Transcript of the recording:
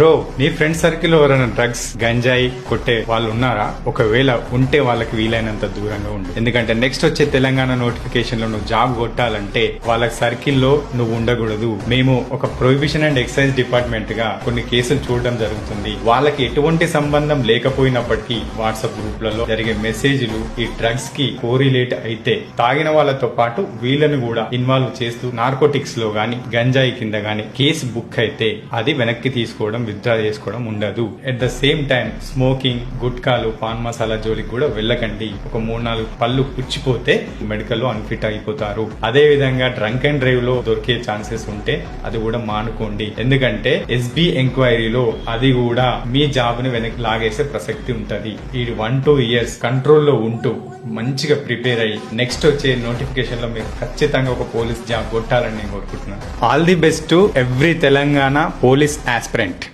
Bro నీ friend circle ఎవరైనా drugs గంజాయి కొట్టే వాళ్ళు ఉన్నారా? ఒకవేళ ఉంటే వాళ్ళకి వీలైనంత దూరంగా ఉండు. ఎందుకంటే నెక్స్ట్ వచ్చే తెలంగాణ నోటిఫికేషన్లో నువ్వు జాబ్ కొట్టాలంటే వాళ్ళ సర్కిల్లో నువ్వు ఉండకూడదు. మేము ఒక ప్రొహిబిషన్ అండ్ ఎక్సైజ్ డిపార్ట్మెంట్గా కొన్ని కేసులు చూడడం జరుగుతుంది. వాళ్ళకి ఎటువంటి సంబంధం లేకపోయినప్పటికీ వాట్సాప్ గ్రూప్లలో జరిగే మెసేజ్లు ఈ డ్రగ్స్కి కోరిలేట్ అయితే తాగిన వాళ్ళతో పాటు వీళ్ళని కూడా ఇన్వాల్వ్ చేస్తూ నార్కోటిక్స్లో గాని గంజాయి కింద గాని కేసు బుక్ అయితే అది వెనక్కి తీసుకోవడం విత్డ్రా చేసుకోవడం ఉండదు. At the same time smoking గుట్కాలు paan masala జోలికి కూడా వెళ్ళకండి. ఒక మూడు నాలుగు పళ్ళు పుచ్చిపోతే మెడికల్లో అన్ఫిట్ అయిపోతారు. అదే విధంగా డ్రంక్ అండ్ డ్రైవ్లో దొరికే ఛాన్సెస్ ఉంటే అది కూడా మానుకోండి. ఎందుకంటే ఎస్బి ఎంక్వైరీలో అది కూడా మీ జాబ్ని వెనక్కి లాగేసే ప్రసక్తి ఉంటది. ఈ వన్ టూ ఇయర్స్ కంట్రోల్లో ఉంటూ మంచిగా ప్రిపేర్ అయ్యి నెక్స్ట్ వచ్చే నోటిఫికేషన్లో మీరు ఖచ్చితంగా ఒక పోలీస్ జాబ్ కొట్టాలని నేను కోరుకుంటున్నాను. All the best every Telangana police aspirant